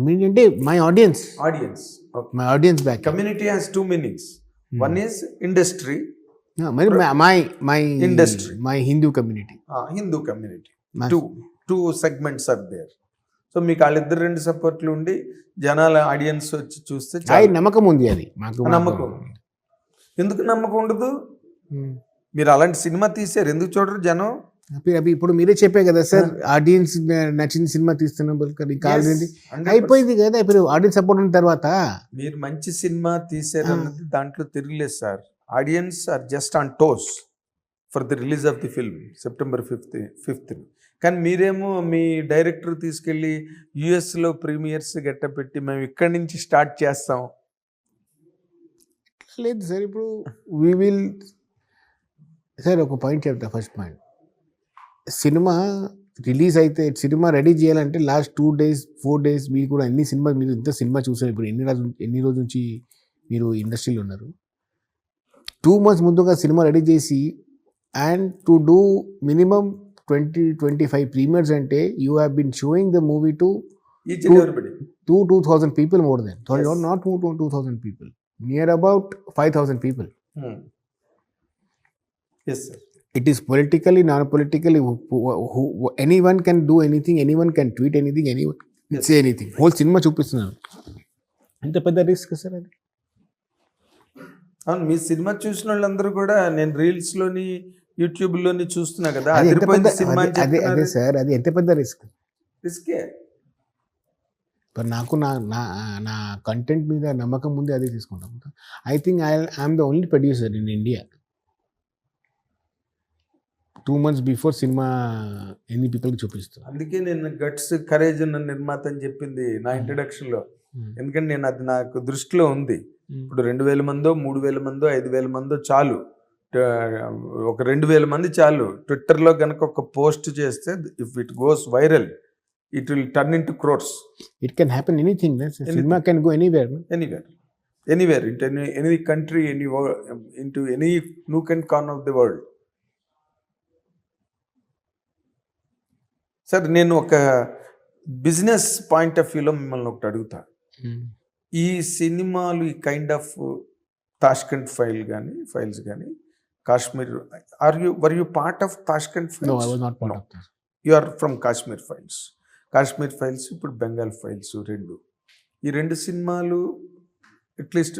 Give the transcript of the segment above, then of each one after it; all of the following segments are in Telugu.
అంటే my audience audience my audience back community has two meanings one is industry మరి my my Industry. My Hindu community Hindu community two two segments are there so మీకు వాళ్ళిద్దరు రెండు సపోర్ట్లు ఉండి జనాల ఆడియన్స్ వచ్చి చూస్తే. నమ్మకం ఉంది అది. మాకు నమ్మకం. ఎందుకు నమ్మకం ఉండదు? Hmm. మీరు అలాంటి సినిమా తీసారు ఎందుకు చూడరు జనం? అవి- అవి ఇప్పుడు మీరే చెప్పే కదా సార్ ఆడియన్స్ నచ్చిన సినిమా తీస్తున్నాం 100%. అయిపోయింది కదా ఇప్పుడు ఆడియన్స్ సపోర్ట్ ఉన్న తర్వాత. మీరు మంచి సినిమా తీసారు అన్నది దాంట్లో తిరగలేదు sir. Audience are just on toes for the release of the film September fifth fifth కానీ మీరేమో మీ డైరెక్టర్ తీసుకెళ్ళి యుఎస్లో ప్రీమియర్స్ గట్ట పెట్టి మేము ఇక్కడి నుంచి స్టార్ట్ చేస్తాం. లేదు సార్ ఇప్పుడు వి విల్ సార్ ఒక పాయింట్ చెప్తా ఫస్ట్ పాయింట్ సినిమా రిలీజ్ అయితే సినిమా రెడీ చేయాలంటే last two days four days మీరు కూడా ఎన్ని సినిమా మీరు ఇంత సినిమా చూసారు? ఇప్పుడు ఎన్ని రోజు ఎన్ని రోజుల నుంచి మీరు ఇండస్ట్రీలో ఉన్నారు? టూ మంత్స్ ముందుగా సినిమా రెడీ చేసి and to do minimum twenty twenty five premieres అంటే you have been showing the movie to two two thousand people more then. Not two two thousand people near about five thousand people yes sir it is politically non-politically who, who, who, anyone can do anything anyone can tweet anything anyone can say anything. Whole cinema చూపిస్తున్నారు ఎంత పెద్ద రిస్క్ సార్ అది? అవును మీ సినిమా చూసిన వాళ్ళందరూ కూడా నేను రీల్స్లోని యూట్యూబ్లోని చూస్తున్నా కదా అది ఎంత పెద్ద సినిమా అది- అదే అదే సార్ అది ఎంత పెద్ద రిస్క్ రిస్కే మరి నాకు నా నా నా కంటెంట్ మీద నమ్మకం ఉంది అదే తీసుకుంటాం. I think I I'm the only producer in India two months before cinema ఎన్ని పీపుల్కి చూపిస్తాను అందుకే నేను గట్స్ కరేజ్ ఉన్న నిర్మాత అని చెప్పింది నా ఇంట్రడక్షన్లో ఎందుకంటే నేను అది నాకు దృష్టిలో ఉంది. ఇప్పుడు రెండు వేల మందో మూడు వేల మందో ఐదు వేల మందో చాలు. ట- ఒక రెండు వేల మంది చాలు. ట్విట్టర్లో కనుక ఒక పోస్ట్ చేస్తే if it goes viral it will turn in to crores. It can happen anything cinema can go anywhere anywhere. Anywhere into any any country any into any nook can corner of the world. Sir నేను ఒక బిజినెస్ పాయింట్ ఆఫ్ వ్యూలో మిమ్మల్ని ఒకటి అడుగుతా. ఈ సినిమాలు ఈ కైండ్ ఆఫ్ తాష్కండ్ ఫైల్ కానీ ఫైల్స్ కానీ Kashmir are you were you part of Tashkent files? You are from Kashmir files. Kashmir files ఇప్పుడు బెంగాల్ ఫైల్స్ రెండు. ఈ రెండు సినిమాలు అట్లీస్ట్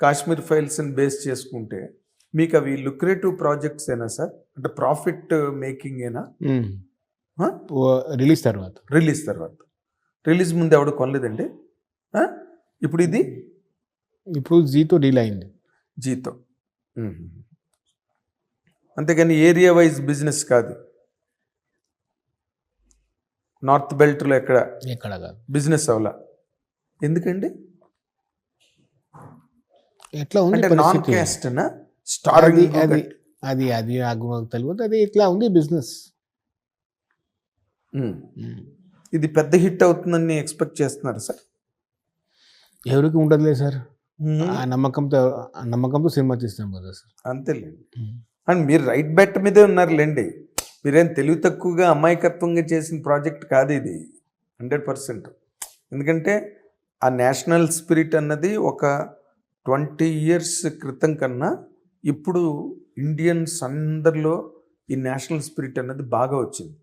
కాశ్మీర్ ఫైల్స్ని బేస్ చేసుకుంటే మీకు అవి లుక్రేటివ్ ప్రాజెక్ట్స్ ఏనా సార్? అంటే ప్రాఫిట్ మేకింగ్ ఏనా? రిలీజ్ తర్వాత. రిలీజ్ తర్వాత. రిలీజ్ ముందు ఎవడు కొనలేదండి? ఇప్పుడు ఇది? ఇప్పుడు జీతో డీల్ అయింది. జీతం. అంతేగాని ఏరియా వైజ్ బిజినెస్ కాదు. నార్త్ బెల్ట్లో ఎక్కడ? ఎక్కడ కాదు. బిజినెస్ అవలా. ఎందుకండి? ఎట్లా ఉంది నాన్? క్యాస్ట్ అది స్టారింగ్ అది అది అది మాకు తెలియదు. అది ఇట్లా ఉంది బిజినెస్. ఇది పెద్ద హిట్ అవుతుందని ఎక్స్పెక్ట్ చేస్తున్నారు సార్? ఎవరికి ఉండదులే సార్. ఆ నమ్మకంతో ఆ నమ్మకంతో సినిమా తీస్తాం కదా సార్. అంతేలేండి. అండ్ మీరు రైట్ బెట్ మీదే ఉన్నారులేండి. మీరేం తెలివి తక్కువగా అమాయకత్వంగా చేసిన ప్రాజెక్ట్ కాదు ఇది. Hundred percent. ఎందుకంటే ఆ నేషనల్ స్పిరిట్ అన్నది ఒక ట్వంటీ ఇయర్స్ క్రితం కన్నా ఇప్పుడు ఇండియన్స్ అందరిలో ఈ నేషనల్ స్పిరిట్ అన్నది బాగా వచ్చింది.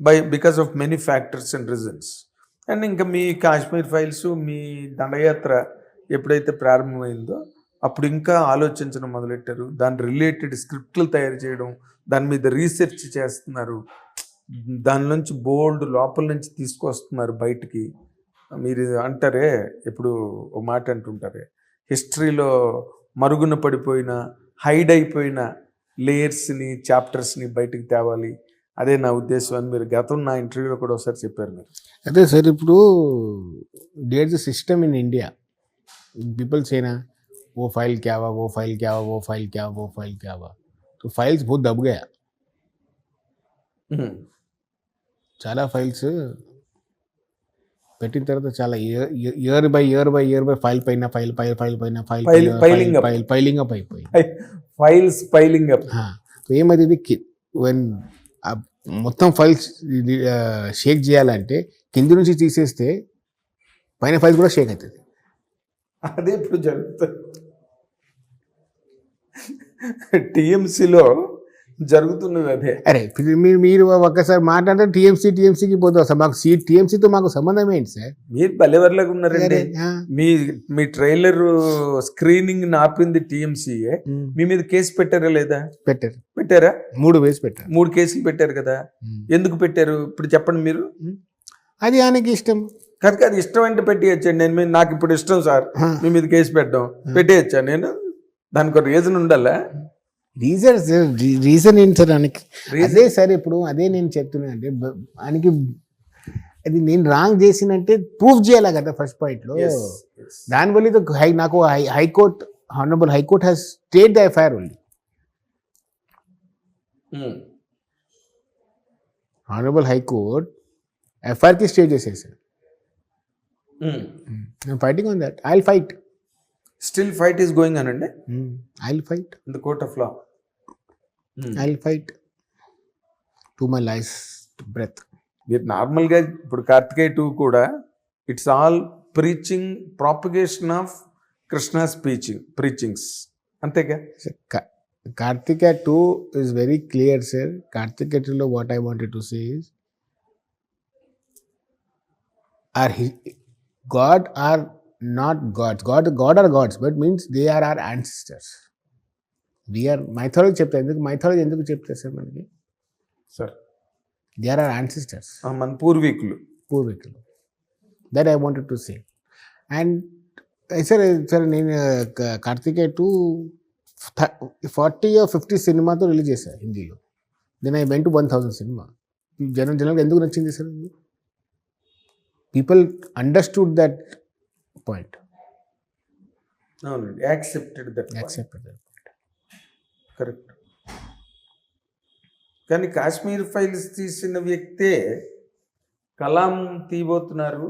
By because of many factors and reasons and ఇంకా మీ కాశ్మీర్ ఫైల్స్ మీ దండయాత్ర ఎప్పుడైతే ప్రారంభమైందో అప్పుడు ఇంకా ఆలోచించడం మొదలెట్టారు. దాని రిలేటెడ్ స్క్రిప్ట్లు తయారు చేయడం దాని మీద రీసెర్చ్ చేస్తున్నారు. దాని నుంచి బోల్డ్ లోపల నుంచి తీసుకొస్తున్నారు బయటికి. మీరు అంటారే ఇప్పుడు ఒక మాట అంటుంటారే. హిస్టరీలో మరుగున పడిపోయిన హైడ్ అయిపోయిన లేయర్స్ని చాప్టర్స్ని బయటికి తేవాలి. అదే నా ఉద్దేశం అని మీరు గతం నా ఇంటర్వ్యూలో కూడా ఒకసారి చెప్పారు మీరు అదే సార్ ఇప్పుడు there the system in India people से ना वो फाइल क्या हुआ वो फाइल क्या हुआ वो फाइल क्या हुआ वो फाइल क्या हुआ तो फाइल्स बहुत दब गया చాలా ఫైల్స్ పెట్టిన తర్వాత చాలా year year by year by year by file పైన ఫైల్ ఫైల్ ఫైల్ పైన file File- piling up. File filing up అయిపోయి ఫైల్స్ పైలింగ్ అప్ సో ఏమైంది వెన్ మొత్తం ఫైల్స్ షేక్ చేయాలంటే కింది నుంచి తీసేస్తే పైన ఫైల్స్ కూడా షేక్ అవుతుంది అదే ఇప్పుడు జరుగుతుంది. టీఎంసీలో జరుగుతున్నది అదే. అరే మీరు మీరు ఒక్కసారి మాట్లాడితే టీఎంసీ టీఎంసీకి పోతాం సార్. మాకు సీ టీఎంసీతో మాకు సంబంధం ఏంటి సార్? మీరు బలెవర్లాగా ఉన్నారండి. మీ మీ ట్రైలర్ స్క్రీనింగ్ ఆపింది టీఎంసీఏ మీ మీద కేసు పెట్టారా లేదా? పెట్టారు. పెట్టారా? మూడు వేసి పెట్టారు. మూడు కేసులు పెట్టారు కదా. ఎందుకు పెట్టారు? ఇప్పుడు చెప్పండి మీరు. అది ఆయనకి ఇష్టం. కాదు కాదు ఇష్టం అంటే పెట్టేయచ్చండి. నేను నాకు ఇప్పుడు ఇష్టం సార్. మీ మీద కేసు పెట్టడం. పెట్టేయచ్చా నేను? దానికి ఒక రీజన్ ఉండాలా? రీజన్ రీజన్ ఏంటి సార్ ఆయనకి అదే సార్ ఇప్పుడు అదే నేను చెప్తున్నా అంటే ఆయనకి అది నేను రాంగ్ చేసినంటే ప్రూఫ్ చేయాలి కదా ఫస్ట్ పాయింట్లో Yes, yes. దానివల్ల ఇది ఒక హై నాకు high high court honourable high court has state the FIR only. Hmm. Honourable high court ఎఫ్ఐఆర్కి stay చేసేసారు Hmm. Fighting on that I fight still fight is going అనండి I fight in the court of law I fight to my life breath మీరు నార్మల్గా ఇప్పుడు కార్తికేయ టూ కూడా it's all preaching propagation of Krishna speeching preachings అంతేగా? Karthika two is very clear sir Karthika టూలో what I wanted to say is are god are not gods god god are gods but means they are are ancestors we're mythology చెప్తారు ఎందుకు మైథాలజీ ఎందుకు చెప్తారు సార్ మనకి? సార్. దే ఆర్ యాన్సిస్టర్స్ మన పూర్వీకులు. పూర్వీకులు. That I wanted to say and sir sir నేను క- కార్తికేయ టూ ఫార్టీ ఫిఫ్టీ సినిమాతో రిలీజ్ చేశాను హిందీలో. Then I went one thousand cinema జనం జనాలకు ఎందుకు నచ్చింది sir people understood that point అవునండి. Accepted that accept correct. కానీ కాశ్మీర్ ఫైల్స్ తీసిన వ్యక్తే కలాం తీయబోతున్నారు.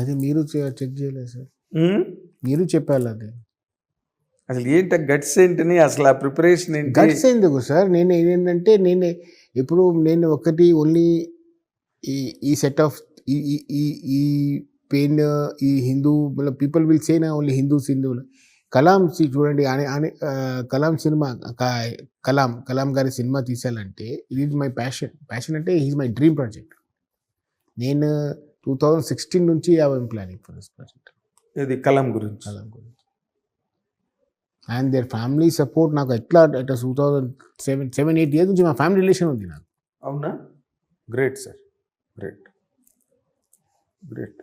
అది మీరు చెక్ చేయలేదు సార్? మీరు చెప్పాలి అది. అసలు ఏంటి గట్స్ ఏంటని? అసలు ఆ ప్రిపరేషన్ ఏంటి? గట్స్ ఎందుకు సార్? నేను ఏంటంటే నేను ఇప్పుడు నేను ఒకటి ఓన్లీ ఈ ఈ సెట్ ఆఫ్ ఈ ఈ ఈ ఈ పెయిన్ ఈ హిందూ పీపుల్ విల్ సే నా ఓన్లీ హిందూస్ హిందువులు కలాం సి- చూడండి ఆ, కలాం సినిమా కలాం కలాం గారి సినిమా తీసాలంటే ఇది ఈజ్ మై ప్యాషన్. ప్యాషన్ అంటే ఈజ్ మై డ్రీమ్ ప్రాజెక్ట్. నేను టూ థౌజండ్ సిక్స్టీన్ నుంచి I'm planning for this project. ఇది కలాం గురించి. కలాం గురించి. అండ్ దేర్ ఫ్యామిలీ సపోర్ట్ నాకు ఎట్లా అట్లా two thousand seven seven eight years నుంచి మా ఫ్యామిలీ రిలేషన్ ఉంది నాకు. అవునా? Great sir. Great. Great.